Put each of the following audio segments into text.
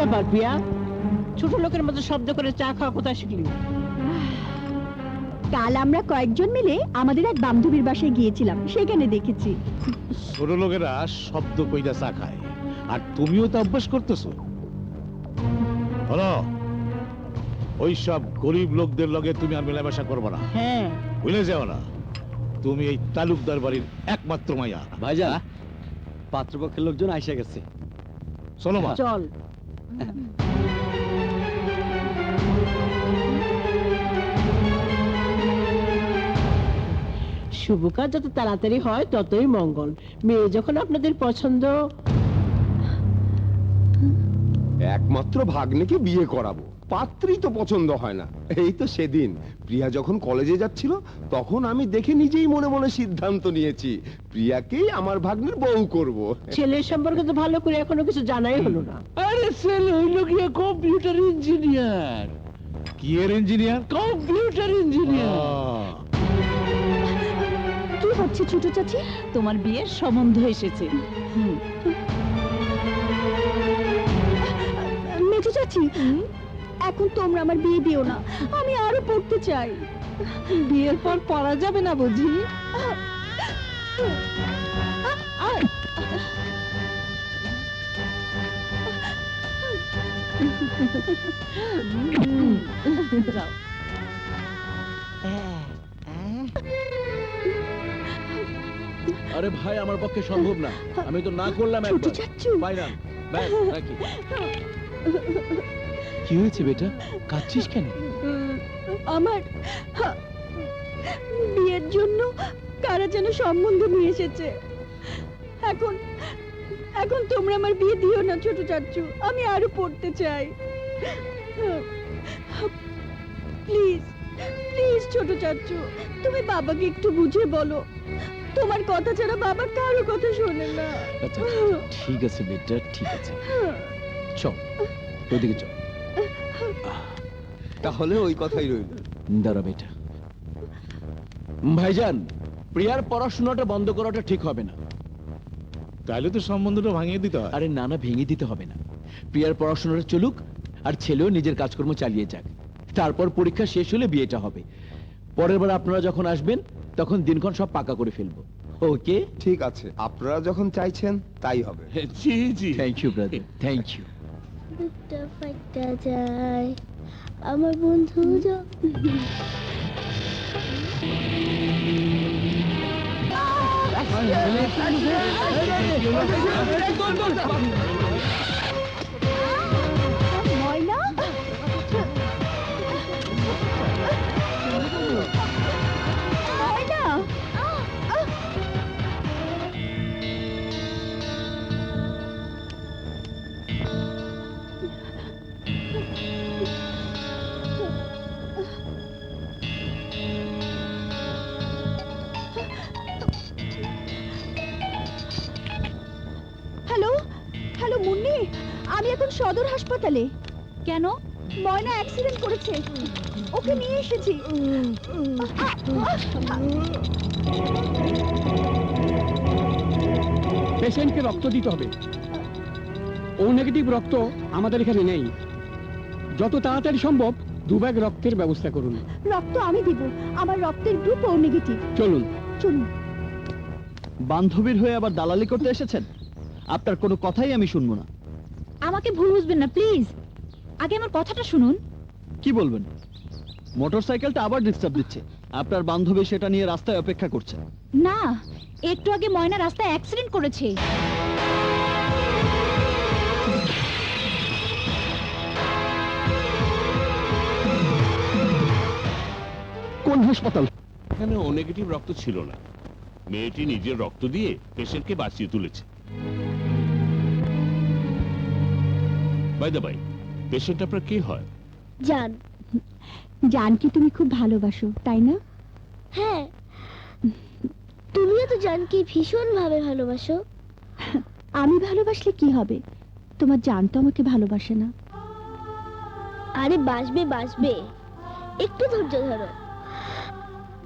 ব্যাপার প্রিয়া ছোট লোকের মতো শব্দ করে চা খাওয়া কোথায় শিখলি? কাল আমরা কয়েকজন মিলে আমাদের এক বান্ধবীর বাসায় গিয়েছিলাম সেখানে দেখেছি। ছোট লোকেরা শব্দ কইরা চা খায় আর তুমিও তো অভ্যাস করতেছো? হলো ওই সব গরিব লোকদের লগে তুমি আর মেলামেশা করবে না। হ্যাঁ। ভুলে যাও না তুমি এই তালুকদার বাড়ির একমাত্র মাইয়া ভাইজা পাত্রপক্ষের লোকজন আইসা গেছে। চলো মা। চল। শুভ কাজ যত তাড়াতাড়ি হয় ততই মঙ্গল। মেয়ে যখন আপনাদের পছন্দ একমাত্র ভাগ্নেকে বিয়ে করাবো। পাত্রী তো পছন্দ হয় না। এই তো সেদিন। প্রিয়া যখন কলেজে যাচ্ছিল তখন আমি দেখে নিজেই মনে মনে সিদ্ধান্ত নিয়েছি প্রিয়াকেই আমার ভাগ্নের বউ করব। ছেলের সম্পর্কে তো ভালো করে এখনও কিছু জানাই হলো না। আরে ছেলে হইল গিয়ে কম্পিউটার ইঞ্জিনিয়ার। কি এর ইঞ্জিনিয়ার? Computer engineer. কি হচ্ছে ছোট চাচি? তোমার বিয়ের সম্বন্ধ এসেছে। মেজো চাচি এখন তোমরা আমার বিয়ে দিও না। আমি আরও পড়তে চাই। বিয়ের পর পড়া যাবে না বুঝি? আরে ভাই আমার পক্ষে সম্ভব না। আমি তো না করলাম ছোট একবার চাচু বাইরান ব্যাস রাখি। কি হয়েছে বেটা? কাঁদছিস কেন? আমার বিয়ের জন্য কারা যেন সম্বন্ধ নিয়ে এসেছে। এখন এখন তোমরা আমার বিয়ে দিও না ছোট চাচু আমি আরও পড়তে চাই। প্লিজ প্লিজ ছোট চাচ্চু তুমি বাবাকে একটু বুঝে বলো। তোমার কথা ছাড়া বাবা কারও কথা শোনে না। আচ্ছা ঠিক আছে বেটা ঠিক আছে। চল ওদিকে চল। তাহলে ওই কথাই রইল। দাঁড়া বেটা। ভাইজান প্রিয়ার পড়াশোনাটা বন্ধ করাটা ঠিক হবে না। তাহলে তো সম্বন্ধটা ভাঙিয়ে দিতে হয়। আরে না না ভেঙে দিতে হবে না। প্রিয়ার পড়াশোনাটা চলুক আর ছেলেও নিজের কাজকর্ম চালিয়ে যাক। তারপর পরীক্ষা শেষ হলে বিয়েটা হবে। পরের বার আপনারা যখন আসবেন তখন দিনক্ষণ সব পাকা করে ফেলব। ওকে? ঠিক আছে আপনারা যখন চাইছেন তাই হবে। জি জি thank you brother thank you বুকটা যায় আমার বন্ধু য- হ্যালো মুন্নি আমি এখন সদর হাসপাতালে। কেন? ময়না অ্যাক্সিডেন্ট করেছে। ওকে নিয়ে এসেছি। পেশেন্টকে রক্ত দিতে হবে। ও নেগেটিভ রক্ত আমাদের এখানে নেই। যত তাড়াতাড়ি সম্ভব দু ব্যাগ রক্তের ব্যবস্থা করুন। রক্ত আমি দিব। আমার রক্তের গ্রুপ ও নেগেটিভ চলুন। চলুন। বান্ধবীর হয়ে আবার দালালি করতে এসেছেন? আপনার কোনো কথাই আমি শুনব না। আমাকে ভুল বুঝবেন না প্লিজ। আগে আমার কথাটা শুনুন। কি বলবেন? মোটরসাইকেলটা আবার ডিস্টার্ব দিচ্ছে। আপনার বান্ধবী সেটা নিয়ে রাস্তায় অপেক্ষা করছে। না একটু আগে ময়না রাস্তায় অ্যাক্সিডেন্ট করেছে। কোন হাসপাতাল? এখানে ও নেগেটিভ রক্ত ছিল না। মেয়েটি নিজের রক্ত দিয়ে পেশেন্টকে বাঁচিয়ে তুলেছে। বাই দ্য বাই পেশেন্ট আপনার কে হয়? জান জানকি তুমি খুব ভালোবাসো তাই না? হ্যাঁ। তুমিও তো জানকে ভীষণ ভাবে ভালোবাসো। আমি ভালোবাসলে কি হবে? তোমার জান তো আমাকে ভালোবাসে না। আরে বাসবে বাসবে একটু ধৈর্য ধরো।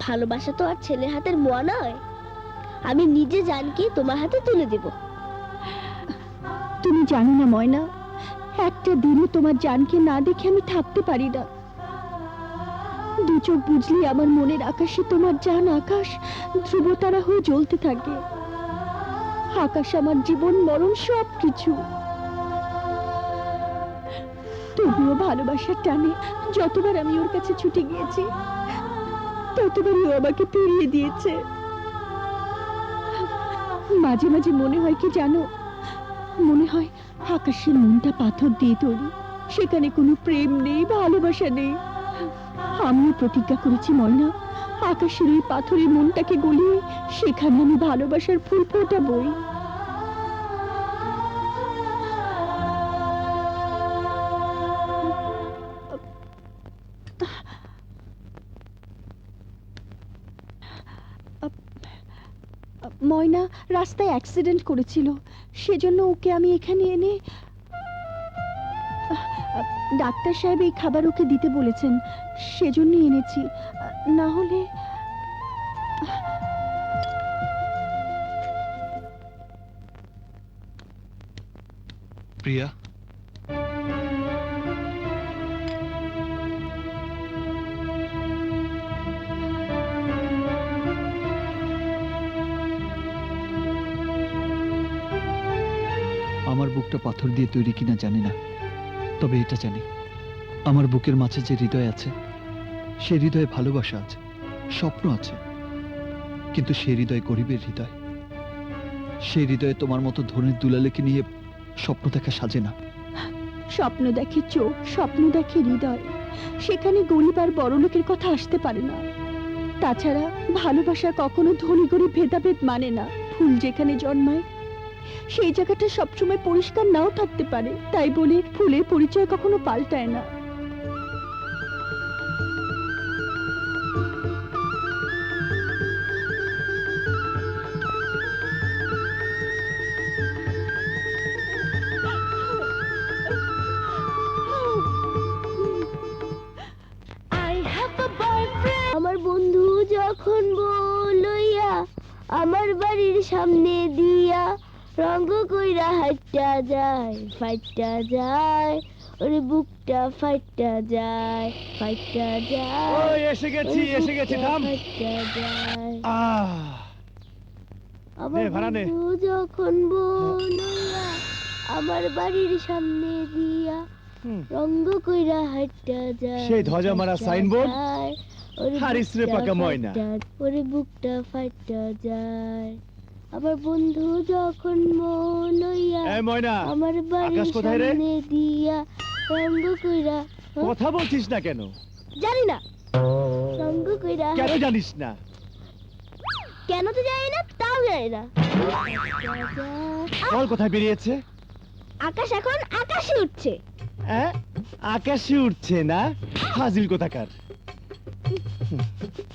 ভালোবাসা তো আর ছেলে হাতের মোয়া নয়। আমি নিজে জানকে তোমার হাতে তুলে দেব। তুমি জানো না ময়না। একটা দিনও তোমার জানকে না দেখে আমি থাকতে পারি না। দু চোখ বুঝলি আমার মনের আকাশে তোমার জান আকাশ, ধ্রুবতারা হয়ে জ্বলতে থাকে। আকাশ আমার জীবন, মরণ সব কিছু তবুও ভালোবাসার টানে, যতবার আমি ওর কাছে ছুটে গিয়েছি, ততবারই ও আমাকে ফিরিয়ে দিয়েছে। মাঝে মাঝে মনে হয় কি জানো? মনে হয় আকাশের মনটা পাথর দিয়ে তৈরি। সেখানে কোনো প্রেম নেই, ভালোবাসা নেই। আমিও প্রতিজ্ঞা করেছি, ময়না। আকাশের ওই পাথরের মনটাকে গলিয়ে সেখানে আমি ভালোবাসার ফুল ফোটাবই। ময়না রাস্তায় অ্যাক্সিডেন্ট করেছিল, সেজন্য ওকে আমি এখানে এনে, ডাক্তার সাহেব এই খাবার ওকে দিতে বলেছেন, সেজন্যই এনেছি। না হলে, প্রিয়া? আমার বুকটা পাথর দিয়ে তৈরি কিনা জানি না। তবে এটা জানি। আমার বুকের মাঝে যে হৃদয় আছে, সে হৃদয়ে ভালোবাসা আছে, স্বপ্ন আছে। কিন্তু সে হৃদয় গরিবের হৃদয়। সেই হৃদয়ে তোমার মতো ধরনের দুলালেকে নিয়ে স্বপ্ন দেখা সাজে না। স্বপ্ন দেখে চোখ, স্বপ্ন দেখে হৃদয়। সেখানে গরিব আর বড়লোকের কথা আসতে পারে না। তাছাড়া ভালোবাসা কখনো ধনী গরিব ভেদাভেদ মানে না। ফুল যেখানে জন্মায় সেই জায়গাটা সবসময় পরিষ্কার নাও থাকতে পারে। তাই বলে ফুলের পরিচয় কখনো পাল্টায় না। আমার বন্ধু যখন বলইয়া আমার বাড়ির সামনে দিয়া রঙ্গ কইরা হাইটা যায় ফাইটা যায় ওরে বুকটা ফাইটা যায় ফাইটা যায় এসে গেছি এসে গেছি থাম ফাইটা যায় আহ আমার। যখন বলইয়া আমার বাড়ির সামনে দিয়া রঙ্গ কইরা হাইটা যায় সেই ধ্বজা মারা সাইনবোর্ড? হারিস রে বুকটা পাকা ময়না। ওরে বুকটা ফাইটা যায় আমার বন্ধু যখন মন ময়না আমার বাড়ির আকাশ কোথায় রে? সামনে দিয়া রঙ্গ কইরা হ্যাঁ? কথা বলছিস না কেন? জানি না। রঙ্গ কইরা কেন জানিস না? কেন তো জানি না তাও জানি না। বল কোথায় বেরিয়েছে? আকাশ এখন আকাশে উঠছে। হ্যাঁ আকাশে উঠছে না? হাজির কোথাকার?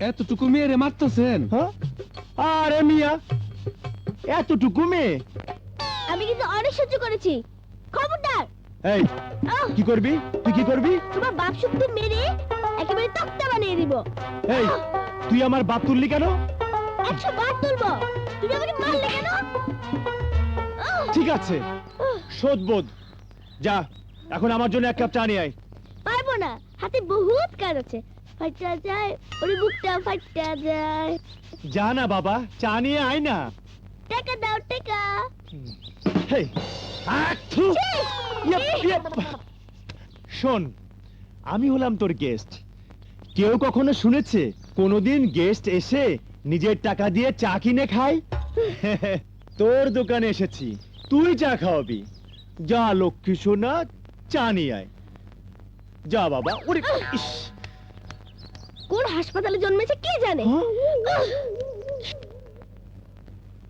এতটুকু মেয়েরে মারতেছেন? হ্যাঁ? আরে মিয়া এতটুকু মেয়ে আমি কিন্তু অনেক সহ্য করেছি। খবরদার! এই আহ! কি করবি? তুই কি করবি? তোমার বাপ শুদ্ধ মেরে একেবারে তক্তা বানিয়ে দিব। এই তুই আমার বাপ তুললি কেন? একশো বার তুলবো। তুমি আমাকে মারলে কেন? আহ! ঠিক আছে শোধবোধ যা এখন আমার জন্য এক কাপ চা নিয়ে আয়। পারব না হাতে বহুত কাজ আছে। ফাইটা যায় ওরে বুকটা ফাইটা যায়। যা না বাবা চা নিয়ে আয় না। টাকা দাও টাকা হেই আহ, থু। ইয়ে, ইয়ে। শোন আমি হলাম তোর গেস্ট কেউ কখনো শুনেছে কোনোদিন গেস্ট এসে নিজের টাকা দিয়ে চা কিনে খায়? তোর দোকানে এসেছি তুই চা খাওয়াবি। যা লক্ষ্মী সোনা চা নিয়ে আয়। যা বাবা ওরে ইস। কোন হাসপাতালে জন্মেছে কে জানে?